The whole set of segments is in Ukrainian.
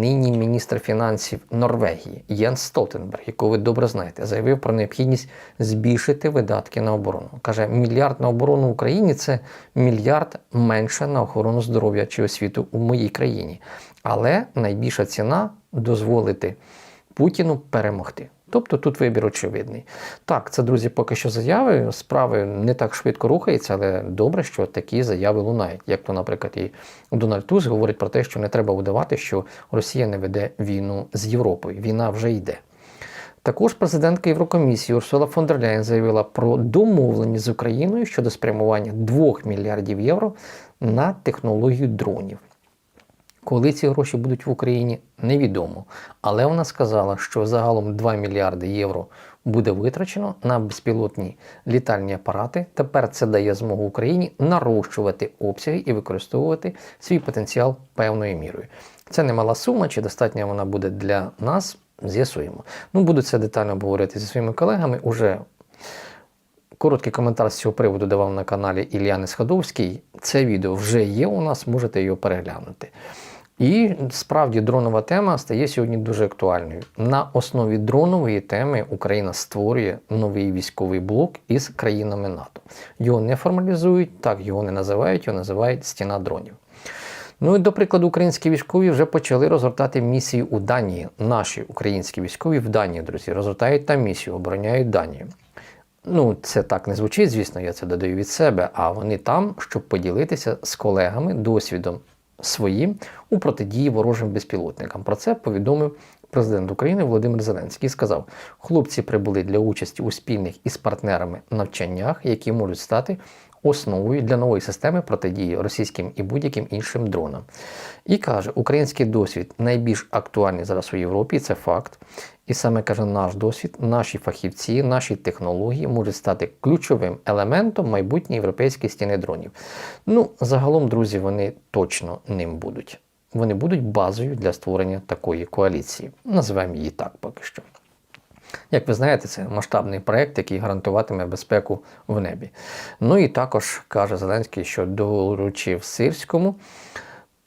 нині міністр фінансів Норвегії Єн Столтенберг, яку ви добре знаєте, заявив про необхідність збільшити видатки на оборону. Каже, мільярд на оборону в Україні це мільярд менше на охорону здоров'я чи освіту у моїй країні. Але найбільша ціна дозволити Путіну перемогти. Тобто тут вибір очевидний. Так, це, друзі, поки що заяви. Справи не так швидко рухаються, але добре, що такі заяви лунають. Як то, наприклад, і Дональд Туз говорить про те, що не треба удавати, що Росія не веде війну з Європою. Війна вже йде. Також президентка Єврокомісії Урсула фон дер Ляєн заявила про домовленість з Україною щодо спрямування 2 мільярдів євро на технологію дронів. Коли ці гроші будуть в Україні, невідомо. Але вона сказала, що загалом 2 мільярди євро буде витрачено на безпілотні літальні апарати. Тепер це дає змогу Україні нарощувати обсяги і використовувати свій потенціал певною мірою. Це немала сума, чи достатня вона буде для нас, з'ясуємо. Ну, буду це детально обговорювати зі своїми колегами. Уже Короткий коментар з цього приводу давав на каналі Ільяни Сходовський. Це відео вже є у нас, можете його переглянути. І справді дронова тема стає сьогодні дуже актуальною. На основі дронової теми Україна створює новий військовий блок із країнами НАТО. Його не формалізують, так його не називають, його називають стіна дронів. Ну і до прикладу, українські військові вже почали розгортати місії у Данії. Наші українські військові в Данії, друзі, розгортають там місію, обороняють Данію. Ну, це так не звучить, звісно, я це додаю від себе, а вони там, щоб поділитися з колегами досвідом своїм у протидії ворожим безпілотникам. Про це повідомив президент України Володимир Зеленський. Сказав: хлопці прибули для участі у спільних із партнерами навчаннях, які можуть стати основою для нової системи протидії російським і будь-яким іншим дронам. І каже, український досвід найбільш актуальний зараз у Європі, це факт. І саме каже, наш досвід, наші фахівці, наші технології можуть стати ключовим елементом майбутньої європейської стіни дронів. Ну, загалом, друзі, вони точно ним будуть. Вони будуть базою для створення такої коаліції. Називаємо її так поки що. Як ви знаєте, це масштабний проект, який гарантуватиме безпеку в небі. Ну і також каже Зеленський, що доручив Сирському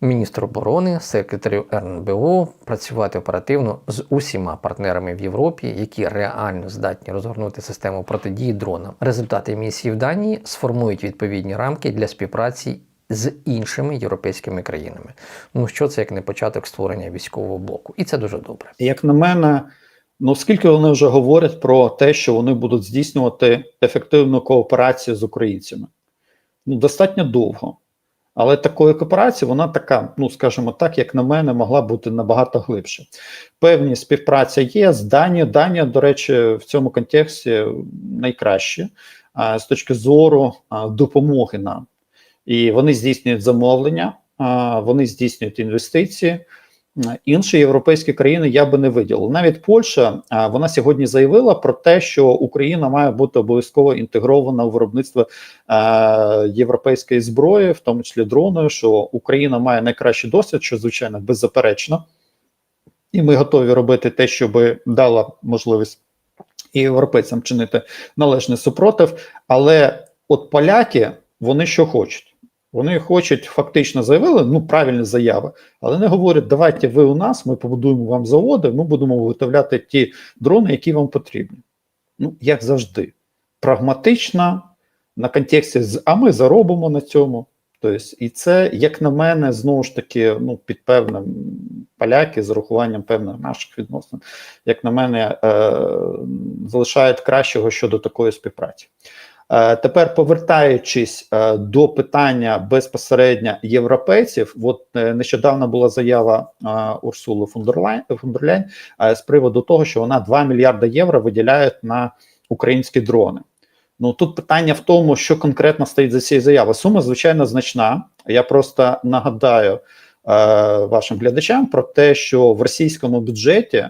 міністру оборони, секретарю РНБО працювати оперативно з усіма партнерами в Європі, які реально здатні розгорнути систему протидії дронам. Результати місії в Данії сформують відповідні рамки для співпраці. З іншими європейськими країнами. Ну що це як не початок створення військового блоку, і це дуже добре. Як на мене, ну оскільки вони вже говорять про те, що вони будуть здійснювати ефективну кооперацію з українцями, ну достатньо довго. Але такої кооперації вона така, ну скажімо так, як на мене, могла бути набагато глибше. Певні співпраця є з Данією. Данія, до речі, в цьому контексті найкраще з точки зору допомоги нам. І вони здійснюють замовлення, вони здійснюють інвестиції. Інші європейські країни я би не виділив. Навіть Польща вона сьогодні заявила про те, що Україна має бути обов'язково інтегрована у виробництво європейської зброї, в тому числі дроною, що Україна має найкращий досвід, що звичайно беззаперечно, і ми готові робити те, щоб дала можливість і європейцям чинити належний супротив. Але от поляки вони що хочуть. Вони хочуть фактично заявили, ну правильні заяви, але не говорять, давайте ви у нас, ми побудуємо вам заводи, ми будемо виготовляти ті дрони, які вам потрібні. Ну, як завжди, прагматично, на контексті з а ми заробимо на цьому. Тобто, і це, як на мене, знову ж таки, ну, під певним поляки з урахуванням певних наших відносин, як на мене, е, залишають кращого щодо такої співпраці. Е, тепер повертаючись е, до питання безпосередньо європейців, от е, нещодавно була заява Урсули Фондерляйн з приводу того, що вона 2 мільярди євро виділяє на українські дрони. Ну тут питання в тому, що конкретно стоїть за цією заявою. Сума звичайно значна. Я просто нагадаю вашим глядачам про те, що в російському бюджеті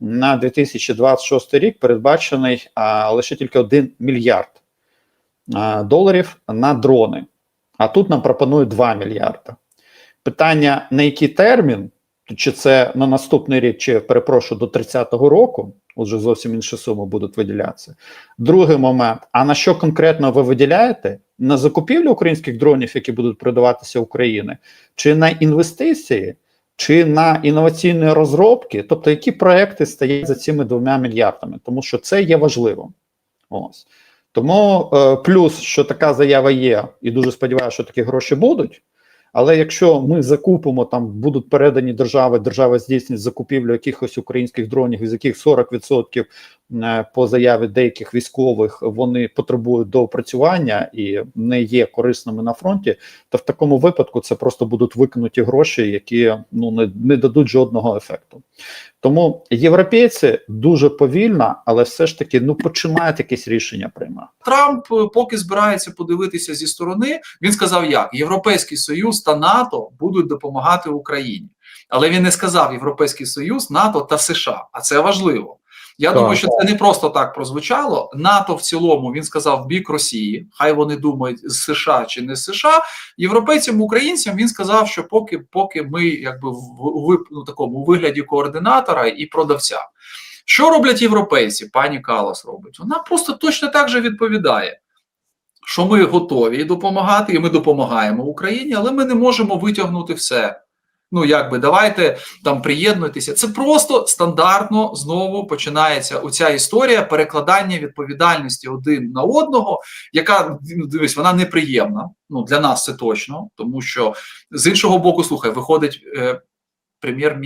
на 2026 рік передбачений лише тільки 1 мільярд доларів на дрони. А тут нам пропонують 2 мільярда. Питання: на який термін, чи це на наступний рік, чи перепрошую до 30-го року, отже, зовсім інші суми будуть виділятися. Другий момент: а на що конкретно ви виділяєте? На закупівлю українських дронів, які будуть продаватися Україні, чи на інвестиції чи на інноваційні розробки, тобто які проекти стоять за цими двома мільярдами, тому що це є важливо. Ось. Тому е, плюс, що така заява є, і дуже сподіваюся, що такі гроші будуть. Але якщо ми закупимо, там будуть передані держави, держава здійснить закупівлю якихось українських дронів, із яких 40% е, по заяві деяких військових вони потребують доопрацювання і не є корисними на фронті, то в такому випадку це просто будуть викинуті гроші, які ну не, не дадуть жодного ефекту. Тому європейці дуже повільно, але все ж таки ну починають якесь рішення приймати. Трамп е, поки збирається подивитися зі сторони. Він сказав, як Європейський Союз та НАТО будуть допомагати Україні, але він не сказав Європейський Союз, НАТО та США. А це важливо. Я Так. думаю, що це не просто так прозвучало. НАТО в цілому він сказав в бік Росії. Хай вони думають з США чи не з США. Європейцям, українцям він сказав, що поки поки ми якби в, в, в ну, такому вигляді координатора і продавця. Що роблять європейці? Пані Калас робить. Вона просто точно так же відповідає, що ми готові допомагати, і ми допомагаємо Україні, але ми не можемо витягнути все. Ну, якби давайте там приєднуйтеся. Це просто стандартно знову починається оця історія перекладання відповідальності один на одного, яка ну, дивись, вона неприємна. Ну для нас це точно, тому що з іншого боку, слухай, виходить е, прем'єр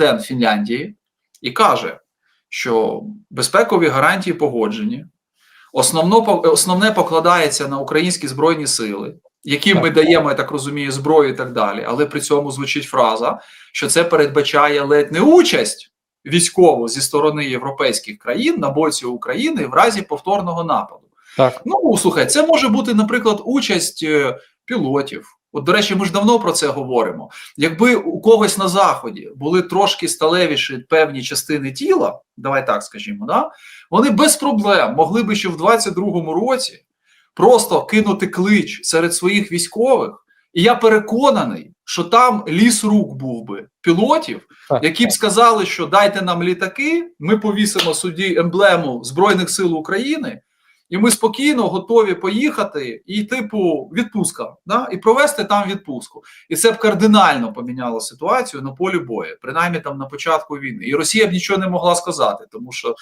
е, Фінляндії і каже, що безпекові гарантії погоджені. Основно, основне покладається на українські збройні сили, яким ми даємо, я так розумію, зброю і так далі. Але при цьому звучить фраза, що це передбачає ледь не участь військову зі сторони європейських країн на боці України в разі повторного нападу. Так. Ну слухай, це може бути, наприклад, участь е, пілотів. От, до речі, ми ж давно про це говоримо. Якби у когось на заході були трошки сталевіші певні частини тіла, давай так скажімо, да, вони без проблем могли би ще в 22-му році просто кинути клич серед своїх військових, і я переконаний, що там ліс рук був би пілотів, які б сказали, що дайте нам літаки, ми повісимо суді емблему Збройних сил України. І ми спокійно готові поїхати і, типу, відпустка, да? і провести там відпустку. І це б кардинально поміняло ситуацію на полі бою, принаймні там на початку війни. І Росія б нічого не могла сказати, тому що,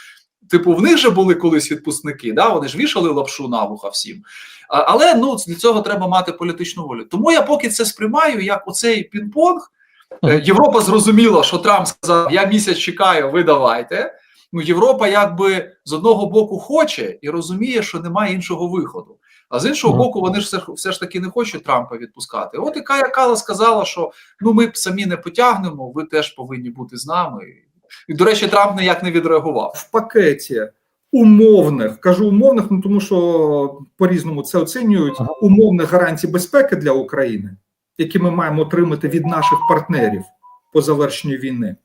типу, в них же були колись відпускники, да? вони ж вішали лапшу на вуха всім. А, але ну, для цього треба мати політичну волю. Тому я поки це сприймаю як оцей пінг-понг. Е, Європа зрозуміла, що Трамп сказав: Я місяць чекаю, ви давайте. Ну, Європа якби з одного боку хоче і розуміє, що немає іншого виходу. А з іншого боку, вони ж все, все ж таки не хочуть Трампа відпускати. От і Кая Кала сказала, що ну ми б самі не потягнемо, ви теж повинні бути з нами. І, до речі, Трамп ніяк не відреагував. в пакеті умовних, кажу умовних, ну тому що по-різному це оцінюють Ага. умовних гарантій безпеки для України, які ми маємо отримати від наших партнерів по завершенню війни.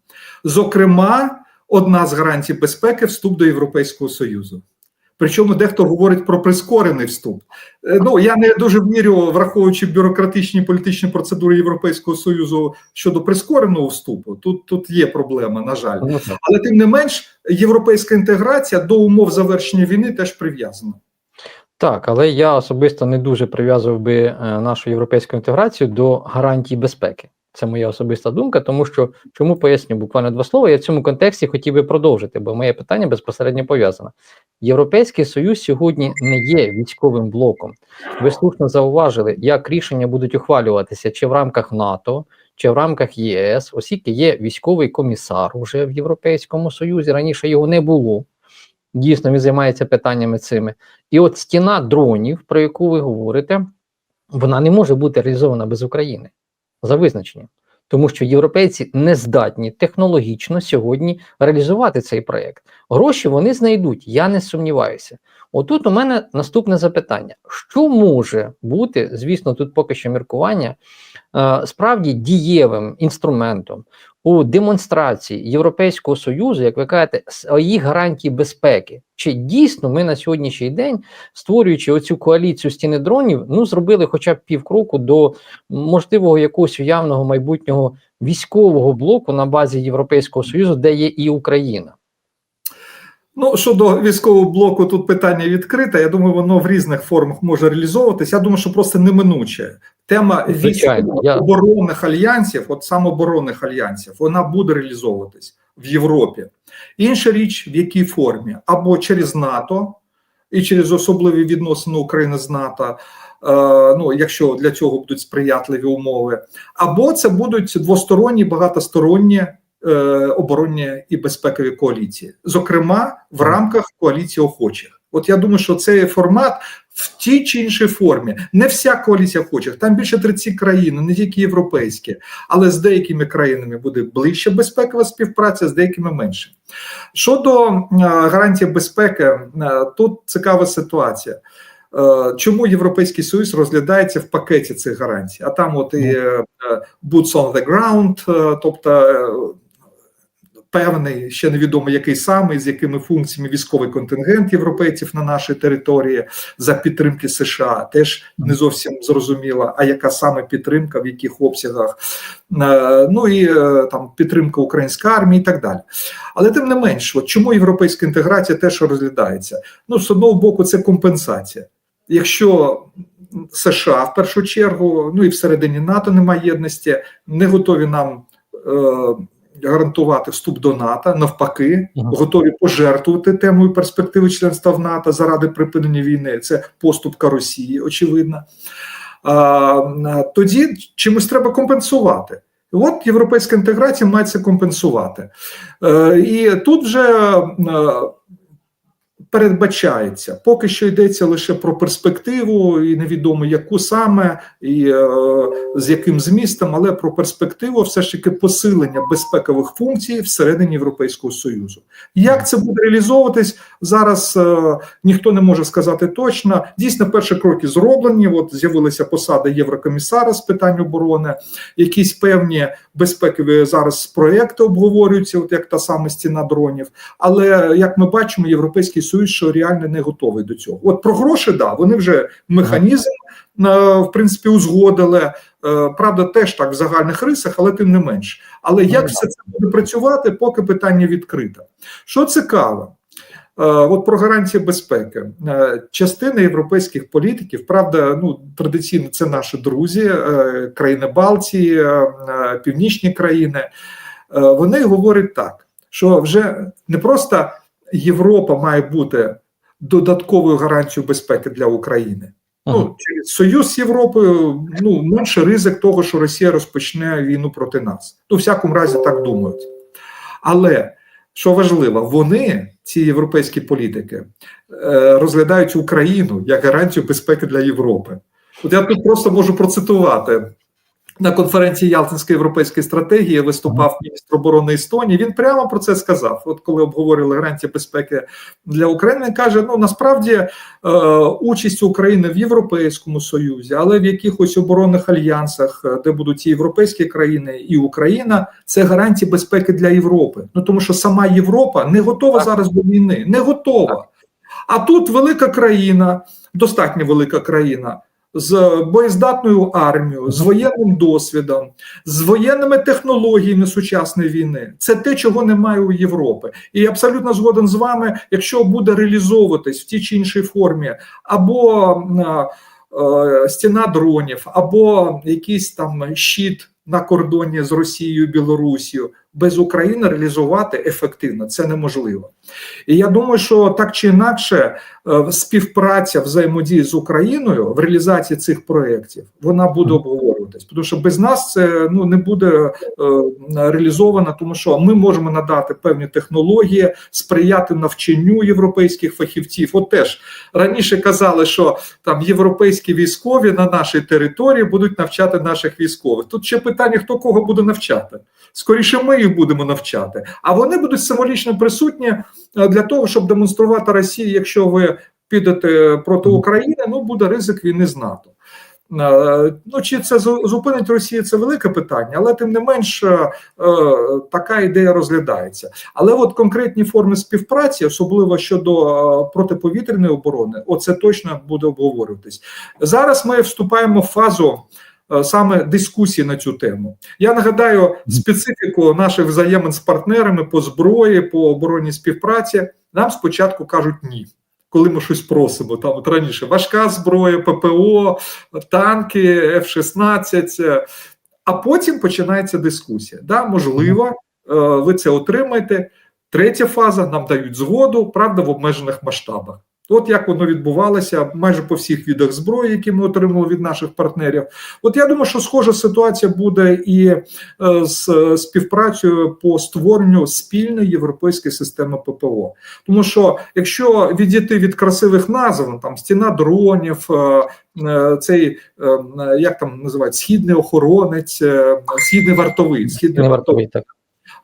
Зокрема, одна з гарантій безпеки вступ до Європейського Союзу. Причому дехто говорить про прискорений вступ. Е, Ну я не дуже вірю, враховуючи бюрократичні політичні процедури Європейського союзу щодо прискореного вступу. Тут тут є проблема, на жаль. Ну. Але тим не менш, європейська інтеграція до умов завершення війни теж прив'язана. Так, але я особисто не дуже прив'язував би е, нашу європейську інтеграцію до гарантій безпеки. Це моя особиста думка, тому що чому поясню буквально два слова. Я в цьому контексті хотів би продовжити, бо моє питання безпосередньо пов'язане. Європейський союз сьогодні не є військовим блоком. Ви слушно зауважили, як рішення будуть ухвалюватися чи в рамках НАТО, чи в рамках ЄС, оскільки є військовий комісар уже в Європейському Союзі. Раніше його не було. Дійсно, він займається питаннями цими. І от стіна дронів, про яку ви говорите, вона не може бути реалізована без України за визначенням, тому що європейці не здатні технологічно сьогодні реалізувати цей проєкт. Гроші вони знайдуть, я не сумніваюся. Отут у мене наступне запитання: що може бути, звісно, тут поки що міркування, е, справді дієвим інструментом у демонстрації Європейського Союзу, як ви кажете, своїх гарантій безпеки. Чи дійсно ми на сьогоднішній день, створюючи оцю коаліцію стіни дронів, ну зробили хоча б півкроку до можливого якогось уявного майбутнього військового блоку на базі Європейського Союзу, де є і Україна? Ну, щодо військового блоку, тут питання відкрите. Я думаю, воно в різних формах може реалізовуватися. Я думаю, що просто неминуче. Тема Звичайно, я- оборонних альянсів, от саме оборонних альянсів, вона буде реалізовуватись в Європі. Інша річ, в якій формі, або через НАТО і через особливі відносини України з НАТО. е, Ну, якщо для цього будуть сприятливі умови, або це будуть двосторонні, багатосторонні оборонні і безпекові коаліції, зокрема в рамках коаліції охочих. От я думаю, що цей формат в тій чи іншій формі. Не вся коаліція охочих, там більше 30 країн, не тільки європейські, але з деякими країнами буде ближче безпекова співпраця, з деякими менше. Щодо е, гарантій безпеки, е, тут цікава ситуація. Е, Чому Європейський Союз розглядається в пакеті цих гарантій? А там, от і е, boots on the ground, е, тобто е, певний, ще невідомо який саме, з якими функціями військовий контингент європейців на нашій території за підтримки США, теж не зовсім зрозуміло, а яка саме підтримка, в яких обсягах, Е, ну і е, там підтримка української армії і так далі. Але тим не менш, от чому європейська інтеграція теж розглядається? Ну, з одного боку, це компенсація. Якщо США в першу чергу, ну і всередині НАТО немає єдності, не готові нам е, гарантувати вступ до НАТО, навпаки, Ага. готові пожертвувати темою перспективи членства в НАТО заради припинення війни. Це поступка Росії, очевидно. А, тоді чимось треба компенсувати. От європейська інтеграція має це компенсувати. Е, і тут вже е, передбачається, поки що йдеться лише про перспективу, і невідомо яку саме, і е, з яким змістом, але про перспективу все ж таки посилення безпекових функцій всередині Європейського Союзу. Як це буде реалізовуватись зараз? Е, ніхто не може сказати точно. Дійсно, перші кроки зроблені. От з'явилася посада Єврокомісара з питань оборони, якісь певні безпекові зараз проекти обговорюються, от як та сама стіна дронів. Але як ми бачимо, європейський союз що реально не готовий до цього. От про гроші, да, вони вже механізм е, в принципі узгодили. Е, Правда, теж так в загальних рисах, але тим не менш. Але як все це буде працювати, поки питання відкрите. Що цікаво, Е, от про гарантії безпеки. Частина європейських політиків, правда, ну традиційно це наші друзі, країни Балтії, північні країни. Вони говорять так, що вже не просто Європа має бути додатковою гарантією безпеки для України. Ага. Ну, через союз з Європою ну менше ризик того, що Росія розпочне війну проти нас. Ну, в всякому разі, так думають. Але що важливо, вони, ці європейські політики, е, розглядають Україну як гарантію безпеки для Європи. От я тут просто можу процитувати. На конференції Ялтинської європейської стратегії виступав міністр оборони Естонії. Він прямо про це сказав. От коли обговорювали гарантії безпеки для України, він каже: ну насправді е, участь України в Європейському Союзі, але в якихось оборонних альянсах, е, де будуть і європейські країни, і Україна, це гарантії безпеки для Європи. Ну тому що сама Європа не готова Так. зараз до війни, не готова. А тут велика країна, достатньо велика країна. З боєздатною армією, з воєнним досвідом, з воєнними технологіями сучасної війни, це те, чого немає у Європи. І абсолютно згоден з вами, якщо буде реалізовуватись в тій чи іншій формі, або е, стіна дронів, або якийсь там щит на кордоні з Росією, Білорусією, без України реалізувати ефективно. Це неможливо. І я думаю, що так чи інакше е, співпраця взаємодії з Україною в реалізації цих проєктів вона буде обговорюватись, тому що без нас це ну не буде е, реалізовано, тому що ми можемо надати певні технології, сприяти навчанню європейських фахівців. От теж раніше казали, що там європейські військові на нашій території будуть навчати наших військових. Тут ще питання: хто кого буде навчати? Скоріше, ми їх будемо навчати, а вони будуть символічно присутні е, для того, щоб демонструвати Росії, якщо ви підете проти України, ну буде ризик війни з НАТО. Е, Ну чи це зупинить Росію? Це велике питання, але тим не менш е, така ідея розглядається. Але от конкретні форми співпраці, особливо щодо е, протиповітряної оборони, оце точно буде обговорюватись. Зараз ми вступаємо в фазу. Саме дискусії на цю тему. Я нагадаю специфіку наших взаємин з партнерами по зброї, по оборонній співпраці. Нам спочатку кажуть ні. Коли ми щось просимо, там от раніше важка зброя, ППО, танки, F-16, е, а потім починається дискусія. Да, можливо, е, ви це отримаєте. Третя фаза нам дають згоду, правда, в обмежених масштабах. От як воно відбувалося майже по всіх видах зброї, які ми отримали від наших партнерів. От я думаю, що схожа ситуація буде і е, з е, співпрацею по створенню спільної європейської системи ППО. Тому що якщо відійти від красивих назв, ну, там стіна дронів, е, цей як там називають східний охоронець, східний вартовий, східний вартовий так.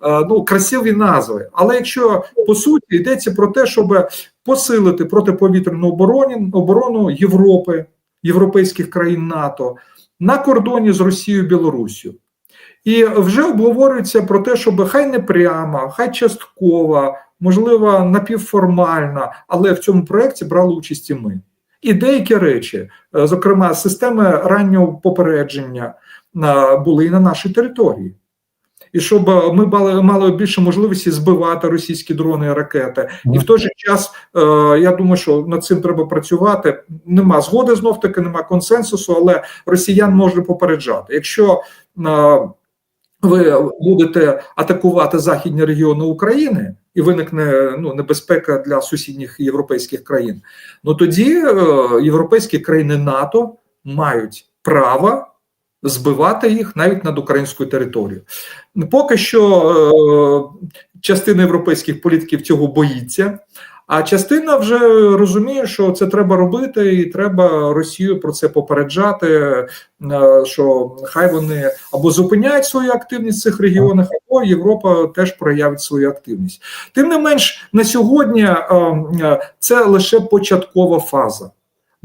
Е, ну, красиві назви. Але якщо по суті йдеться про те, щоб посилити протиповітряну оборону, оборону Європи, європейських країн НАТО на кордоні з Росією Білоруссю. І вже обговорюється про те, щоб хай не прямо, хай частково, можливо, напівформально, але в цьому проєкті брали участь і ми. І деякі речі, е, зокрема, системи раннього попередження, е, були і на нашій території і щоб е, ми мали, мали більше можливості збивати російські дрони і ракети. І в той же час е, я думаю, що над цим треба працювати. Нема згоди знов таки, нема консенсусу, але росіян можна попереджати. Якщо е, ви будете атакувати західні регіони України і виникне ну, небезпека для сусідніх європейських країн, ну тоді е, європейські країни НАТО мають право збивати їх навіть над українською територією. Поки що е, частина європейських політиків цього боїться, а частина вже розуміє, що це треба робити, і треба Росію про це попереджати. е, Що хай вони або зупиняють свою активність в цих регіонах, або Європа теж проявить свою активність. Тим не менш, на сьогодні е, це лише початкова фаза.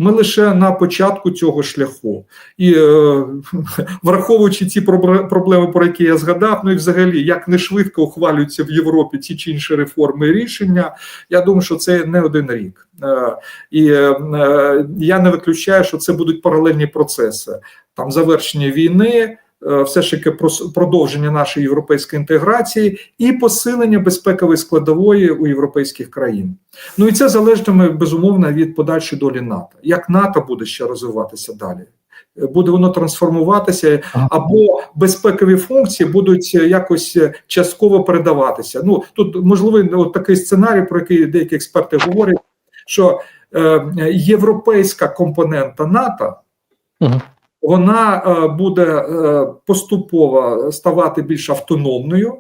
Ми лише на початку цього шляху, і е, враховуючи ці пробле- проблеми, про які я згадав, ну і взагалі як не швидко ухвалюються в Європі ті чи інші реформи і рішення. Я думаю, що це не один рік, Е, і е, я не виключаю, що це будуть паралельні процеси. Там завершення війни, все ж таки продовження нашої європейської інтеграції і посилення безпекової складової у європейських країн. Ну і це залежатиме безумовно від подальшої долі НАТО. Як НАТО буде ще розвиватися далі? Е, Буде воно трансформуватися, або безпекові функції будуть е, якось е, частково передаватися. Ну тут можливий от такий сценарій, про який деякі експерти говорять, що е, європейська компонента НАТО. Вона е, буде е, поступово ставати більш автономною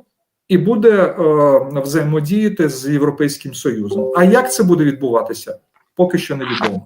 і буде е, взаємодіяти з Європейським Союзом. А як це буде відбуватися? Поки що невідомо.